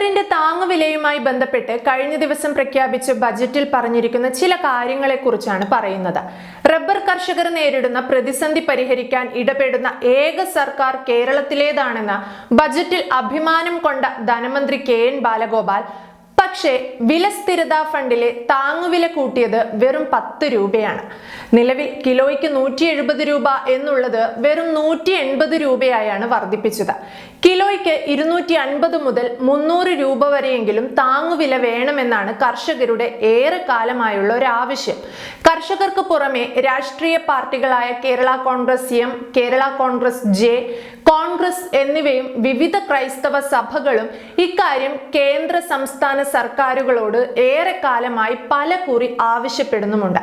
റബ്ബറിന്റെ താങ്ങുവിലയുമായി ബന്ധപ്പെട്ട് കഴിഞ്ഞ ദിവസം പ്രഖ്യാപിച്ച ബജറ്റിൽ പറഞ്ഞിരിക്കുന്ന ചില കാര്യങ്ങളെക്കുറിച്ചാണ് പറയുന്നത്. റബ്ബർ കർഷകർ നേരിടുന്ന പ്രതിസന്ധി പരിഹരിക്കാൻ ഇടപെടുന്ന ഏക സർക്കാർ കേരളത്തിലേതാണെന്ന് ബജറ്റിൽ അഭിമാനം കൊണ്ട ധനമന്ത്രി കെ എൻ ബാലഗോപാൽ പക്ഷേ വില സ്ഥിരതാ ഫണ്ടിലെ താങ്ങുവില കൂട്ടിയത് വെറും പത്ത് രൂപയാണ്. നിലവിൽ കിലോയ്ക്ക് നൂറ്റി എഴുപത് രൂപ എന്നുള്ളത് വെറും നൂറ്റി എൺപത് രൂപയായാണ് വർദ്ധിപ്പിച്ചത്. കിലോയ്ക്ക് ഇരുന്നൂറ്റി അൻപത് മുതൽ മുന്നൂറ് രൂപ വരെയെങ്കിലും താങ്ങുവില വേണമെന്നാണ് കർഷകരുടെ ഏറെ കാലമായുള്ള ഒരു ആവശ്യം. കർഷകർക്ക് പുറമെ രാഷ്ട്രീയ പാർട്ടികളായ കേരള കോൺഗ്രസ് എം കേരള കോൺഗ്രസ് ജെ കോൺഗ്രസ് എന്നിവയും വിവിധ ക്രൈസ്തവ സഭകളും ഇക്കാര്യം കേന്ദ്ര സംസ്ഥാന സർക്കാരുകളോട് ഏറെക്കാലമായി പലകുറി പല കുറി ആവശ്യപ്പെടുന്നുമുണ്ട്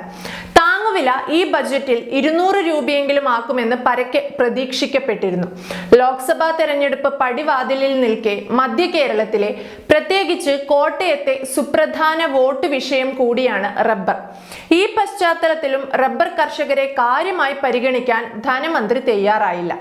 താങ്ങുവില ഈ ബജറ്റിൽ ഇരുന്നൂറ് രൂപയെങ്കിലും ആക്കുമെന്ന് പരക്കെ പ്രതീക്ഷിക്കപ്പെട്ടിരുന്നു. ലോക്സഭാ തെരഞ്ഞെടുപ്പ് പടിവാതിലിൽ നിൽക്കെ മധ്യ കേരളത്തിലെ പ്രത്യേകിച്ച് കോട്ടയത്തെ സുപ്രധാന വോട്ട് വിഷയം കൂടിയാണ് റബ്ബർ. ഈ പശ്ചാത്തലത്തിലും റബ്ബർ കർഷകരെ കാര്യമായി പരിഗണിക്കാൻ ധനമന്ത്രി തയ്യാറായില്ല.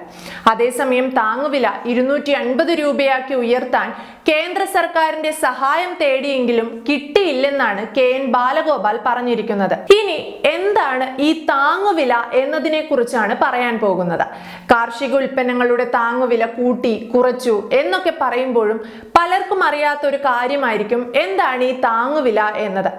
അതേസമയം താങ്ങുവില ഇരുന്നൂറ്റി അൻപത് രൂപയാക്കി ഉയർത്താൻ കേന്ദ്ര സർക്കാരിന്റെ സഹായം തേടിയെങ്കിലും കിട്ടിയില്ലെന്നാണ് കെ എൻ ബാലഗോപാൽ പറഞ്ഞിരിക്കുന്നത്. ഇനി എന്താണ് ഈ താങ്ങുവില എന്നതിനെ കുറിച്ചാണ് പറയാൻ പോകുന്നത്. കാർഷിക ഉൽപ്പന്നങ്ങളുടെ താങ്ങുവില കൂട്ടി കുറച്ചു എന്നൊക്കെ പറയുമ്പോഴും പലർക്കും അറിയാത്ത ഒരു കാര്യമായിരിക്കും എന്താണ് ഈ താങ്ങുവില എന്നത്.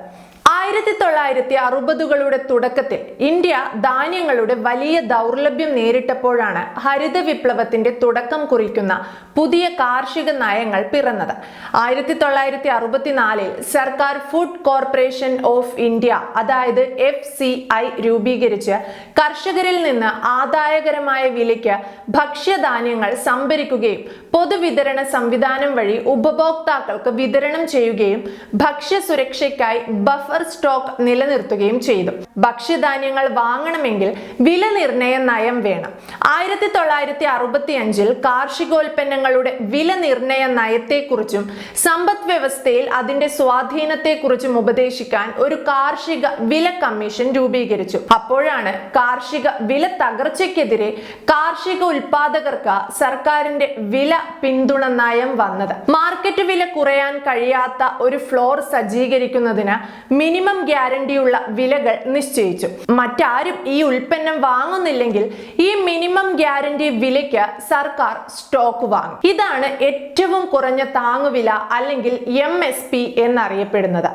ആയിരത്തി തൊള്ളായിരത്തി അറുപതുകളുടെ തുടക്കത്തിൽ ഇന്ത്യ ധാന്യങ്ങളുടെ വലിയ ദൗർലഭ്യം നേരിട്ടപ്പോഴാണ് ഹരിത വിപ്ലവത്തിന്റെ തുടക്കം കുറിക്കുന്ന പുതിയ കാർഷിക നയങ്ങൾ പിറന്നത്. ആയിരത്തി തൊള്ളായിരത്തി അറുപത്തിനാലിൽ സർക്കാർ ഫുഡ് കോർപ്പറേഷൻ ഓഫ് ഇന്ത്യ അതായത് എഫ് സി ഐ രൂപീകരിച്ച് കർഷകരിൽ നിന്ന് ആദായകരമായ വിലയ്ക്ക് ഭക്ഷ്യധാന്യങ്ങൾ സംഭരിക്കുകയും പൊതുവിതരണ സംവിധാനം വഴി ഉപഭോക്താക്കൾക്ക് വിതരണം ചെയ്യുകയും ഭക്ഷ്യസുരക്ഷയ്ക്കായി ബഫർ സ്റ്റോക്ക് നിലനിർത്തുകയും ചെയ്തു. ഭക്ഷ്യധാന്യങ്ങൾ വാങ്ങണമെങ്കിൽ വില നിർണയ നയം വേണം. ആയിരത്തി തൊള്ളായിരത്തി അറുപത്തി അഞ്ചിൽ കാർഷികോൽപ്പന്നങ്ങളുടെ വില നിർണയ നയത്തെക്കുറിച്ചും സമ്പദ് വ്യവസ്ഥയിൽ അതിന്റെ സ്വാധീനത്തെക്കുറിച്ചും ഉപദേശിക്കാൻ ഒരു കാർഷിക വില കമ്മീഷൻ രൂപീകരിച്ചു. അപ്പോഴാണ് കാർഷിക വില തകർച്ചയ്ക്കെതിരെ കാർഷിക ഉൽപാദകർക്ക് സർക്കാരിന്റെ വില പിന്തുണ നയം വന്നത്. മാർക്കറ്റ് വില കുറയാൻ കഴിയാത്ത ഒരു ഫ്ലോർ സജ്ജീകരിക്കുന്നതിന് മിനിമം ഗ്യാരണ്ടിയുള്ള വിലകൾ നിശ്ചയിച്ചു. മറ്റാരും ഈ ഉൽപ്പന്നം വാങ്ങുന്നില്ലെങ്കിൽ ഈ മിനിമം ഗ്യാരണ്ടി വിലയ്ക്ക് സർക്കാർ സ്റ്റോക്ക് വാങ്ങും. ഇതാണ് ഏറ്റവും കുറഞ്ഞ താങ്ങുവില അല്ലെങ്കിൽ എം എസ് പി എന്നറിയപ്പെടുന്നത്.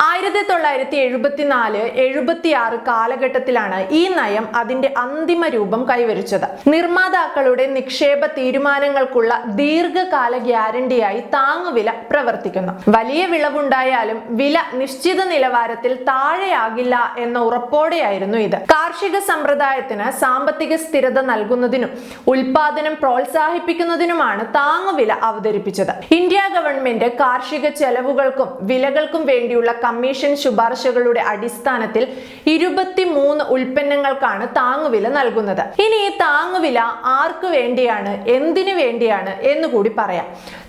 ആയിരത്തി തൊള്ളായിരത്തി എഴുപത്തിനാല് എഴുപത്തി ആറ് കാലഘട്ടത്തിലാണ് ഈ നയം അതിന്റെ അന്തിമ രൂപം കൈവരിച്ചത്. നിർമ്മാതാക്കളുടെ നിക്ഷേപ തീരുമാനങ്ങൾക്കുള്ള ദീർഘകാല ഗ്യാരണ്ടിയായി താങ്ങുവില പ്രവർത്തിക്കുന്നു. വലിയ വിളവുണ്ടായാലും വില നിശ്ചിത നിലവാരത്തിൽ താഴെയാകില്ല എന്ന ഉറപ്പോടെയായിരുന്നു ഇത്. കാർഷിക സമ്പ്രദായത്തിന് സാമ്പത്തിക സ്ഥിരത നൽകുന്നതിനും ഉൽപാദനം പ്രോത്സാഹിപ്പിക്കുന്നതിനുമാണ് താങ്ങുവില അവതരിപ്പിച്ചത്. ഇന്ത്യ ഗവൺമെന്റ് കാർഷിക ചെലവുകൾക്കും വിലകൾക്കും വേണ്ടിയുള്ള കമ്മീഷൻ ശുപാർശകളുടെ അടിസ്ഥാനത്തിൽ ഇരുപത്തിമൂന്ന് ഉൽപ്പന്നങ്ങൾക്കാണ് താങ്ങുവില നൽകുന്നത്. ഇനി ഈ താങ്ങുവില ആർക്കു വേണ്ടിയാണ് എന്തിനു വേണ്ടിയാണ് എന്നുകൂടി പറയാം.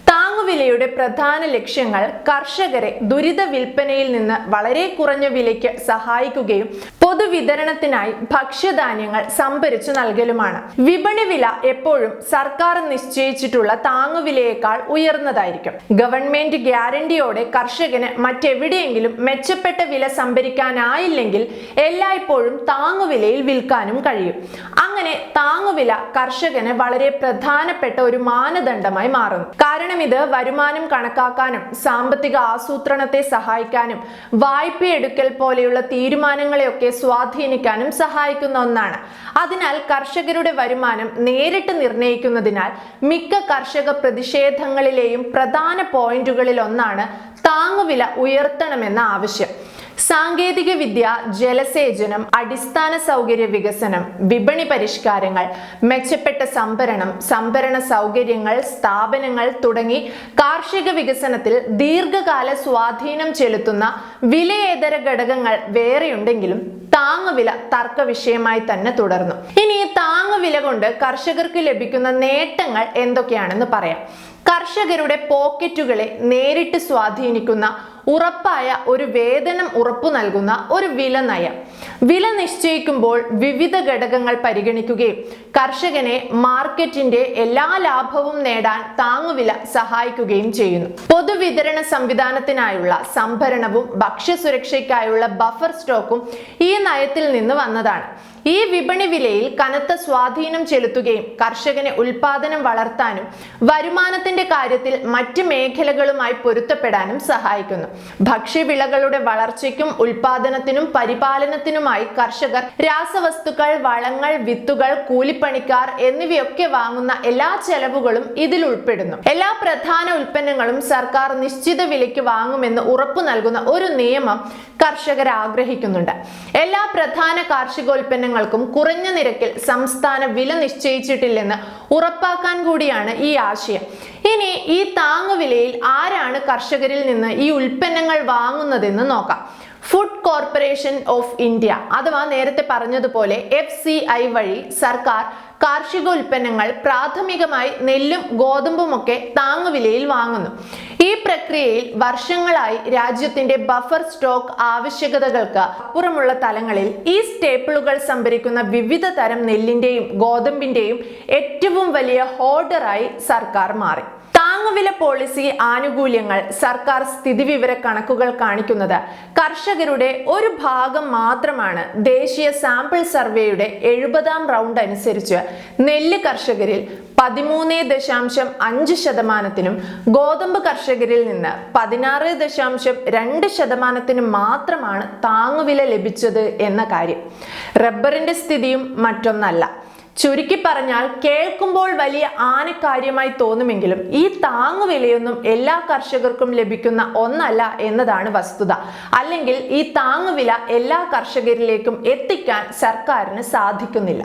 താങ്ങുവിലയുടെ പ്രധാന ലക്ഷ്യങ്ങൾ കർഷകരെ ദുരിത വിൽപ്പനയിൽ നിന്ന് വളരെ കുറഞ്ഞ വിലയ്ക്ക് സഹായിക്കുകയും പൊതുവിതരണത്തിനായി ഭക്ഷ്യധാന്യങ്ങൾ സംഭരിച്ചു നൽകലുമാണ്. വിപണി വില എപ്പോഴും സർക്കാർ നിശ്ചയിച്ചിട്ടുള്ള താങ്ങുവിലയേക്കാൾ ഉയർന്നതായിരിക്കും. ഗവൺമെന്റ് ഗ്യാരണ്ടിയോടെ കർഷകന് മറ്റെവിടെയെങ്കിലും മെച്ചപ്പെട്ട വില സംഭരിക്കാനായില്ലെങ്കിൽ എല്ലായ്പ്പോഴും താങ്ങുവിലയിൽ വിൽക്കാനും കഴിയും. അങ്ങനെ താങ്ങുവില കർഷകന് വളരെ പ്രധാനപ്പെട്ട ഒരു മാനദണ്ഡമായി മാറുന്നു. കാരണം ഇത് വരുമാനം കണക്കാക്കാനും സാമ്പത്തിക ആസൂത്രണത്തെ സഹായിക്കാനും വായ്പയെടുക്കൽ പോലെയുള്ള തീരുമാനങ്ങളെയൊക്കെ സ്വാധീനിക്കാനും സഹായിക്കുന്ന ഒന്നാണ്. അതിനാൽ കർഷകരുടെ വരുമാനം നേരിട്ട് നിർണയിക്കുന്നതിനാൽ മിക്ക കർഷക പ്രതിഷേധങ്ങളിലെയും പ്രധാന പോയിന്റുകളിൽ ഒന്നാണ് താങ്ങുവില ഉയർത്തണമെന്ന ആവശ്യം. സാങ്കേതിക വിദ്യ ജലസേചനം അടിസ്ഥാന സൗകര്യ വികസനം വിപണി പരിഷ്കാരങ്ങൾ മെച്ചപ്പെട്ട സംഭരണം സംഭരണ സൗകര്യങ്ങൾ സ്ഥാപനങ്ങൾ തുടങ്ങി കാർഷിക വികസനത്തിൽ ദീർഘകാല സ്വാധീനം ചെലുത്തുന്ന വിലയേതര ഘടകങ്ങൾ വേറെയുണ്ടെങ്കിലും താങ്ങുവില തർക്ക വിഷയമായി തന്നെ തുടർന്നു. ഇനി താങ്ങുവില കൊണ്ട് കർഷകർക്ക് ലഭിക്കുന്ന നേട്ടങ്ങൾ എന്തൊക്കെയാണെന്ന് പറയാം. കർഷകരുടെ പോക്കറ്റുകളെ നേരിട്ട് സ്വാധീനിക്കുന്ന ഉറപ്പായ ഒരു വേതനം ഉറപ്പു നൽകുന്ന ഒരു വില നയം. വില നിശ്ചയിക്കുമ്പോൾ വിവിധ ഘടകങ്ങൾ പരിഗണിക്കുകയും കർഷകനെ മാർക്കറ്റിന്റെ എല്ലാ ലാഭവും നേടാൻ താങ്ങുവില സഹായിക്കുകയും ചെയ്യുന്നു. പൊതുവിതരണ സംവിധാനത്തിനായുള്ള സംഭരണവും ഭക്ഷ്യസുരക്ഷയ്ക്കായുള്ള ബഫർ സ്റ്റോക്കും ഈ നയത്തിൽ നിന്ന് വന്നതാണ്. ഈ വിപണി വിലയിൽ കനത്ത സ്വാധീനം ചെലുത്തുകയും കർഷകനെ ഉൽപാദനം വളർത്താനും വരുമാനത്തിന്റെ കാര്യത്തിൽ മറ്റ് മേഖലകളുമായി പൊരുത്തപ്പെടാനും സഹായിക്കുന്നു. ഭക്ഷ്യവിളകളുടെ വളർച്ചയ്ക്കും ഉൽപാദനത്തിനും പരിപാലനത്തിനുമായി കർഷകർ രാസവസ്തുക്കൾ വളങ്ങൾ വിത്തുകൾ കൂലിപ്പണിക്കാർ എന്നിവയൊക്കെ വാങ്ങുന്ന എല്ലാ ചെലവുകളും ഇതിൽ ഉൾപ്പെടുന്നു. എല്ലാ പ്രധാന ഉൽപ്പന്നങ്ങളും സർക്കാർ നിശ്ചിത വിലയ്ക്ക് വാങ്ങുമെന്ന് ഉറപ്പു നൽകുന്ന ഒരു നിയമം കർഷകർ ആഗ്രഹിക്കുന്നുണ്ട്. എല്ലാ പ്രധാന കാർഷികോൽപ്പന്നങ്ങൾക്കും കുറഞ്ഞ നിരക്കിൽ സംസ്ഥാന വില നിശ്ചയിച്ചിട്ടില്ലെന്ന് ഉറപ്പാക്കാൻ കൂടിയാണ് ഈ ആശയം. ഇനി ഈ താങ്ങുവിലയിൽ ആരാണ് കർഷകരിൽ നിന്ന് ഈ ഉൽപ്പന്നങ്ങൾ വാങ്ങുന്നതെന്ന് നോക്കാം. ഫുഡ് കോർപ്പറേഷൻ ഓഫ് ഇന്ത്യ അഥവാ നേരത്തെ പറഞ്ഞതുപോലെ എഫ് സി ഐ വഴി സർക്കാർ കാർഷിക ഉൽപ്പന്നങ്ങൾ പ്രാഥമികമായി നെല്ലും ഗോതമ്പുമൊക്കെ താങ്ങുവിലയിൽ വാങ്ങുന്നു. ഈ പ്രക്രിയയിൽ വർഷങ്ങളായി രാജ്യത്തിന്റെ ബഫർ സ്റ്റോക്ക് ആവശ്യകതകൾക്ക് അപ്പുറമുള്ള തലങ്ങളിൽ ഈ സ്റ്റേപ്പിളുകൾ സംഭരിക്കുന്ന വിവിധ തരം നെല്ലിന്റെയും ഗോതമ്പിന്റെയും ഏറ്റവും വലിയ ഹോർഡറായി സർക്കാർ മാറി. താങ്ങുവില പോളിസി ആനുകൂല്യങ്ങൾ സർക്കാർ സ്ഥിതിവിവര കണക്കുകൾ കാണിക്കുന്നത് കർഷകരുടെ ഒരു ഭാഗം മാത്രമാണ് ദേശീയ സാമ്പിൾ സർവേയുടെ എഴുപതാം റൗണ്ട് അനുസരിച്ച് നെല്ല് കർഷകരിൽ പതിമൂന്ന് ദശാംശം അഞ്ച് ശതമാനത്തിനും ഗോതമ്പ് കർഷകരിൽ നിന്ന് പതിനാറ് ദശാംശം രണ്ട് ശതമാനത്തിനും മാത്രമാണ് താങ്ങുവില ലഭിച്ചത് എന്ന കാര്യം. റബ്ബറിന്റെ സ്ഥിതിയും മറ്റൊന്നല്ല. ചുരുക്കി പറഞ്ഞാൽ കേൾക്കുമ്പോൾ വലിയ ആനക്കാര്യമായി തോന്നുമെങ്കിലും ഈ താങ്ങുവിലയൊന്നും എല്ലാ കർഷകർക്കും ലഭിക്കുന്ന ഒന്നല്ല എന്നതാണ് വസ്തുത. അല്ലെങ്കിൽ ഈ താങ്ങുവില എല്ലാ കർഷകരിലേക്കും എത്തിക്കാൻ സർക്കാരിന് സാധിക്കുന്നില്ല.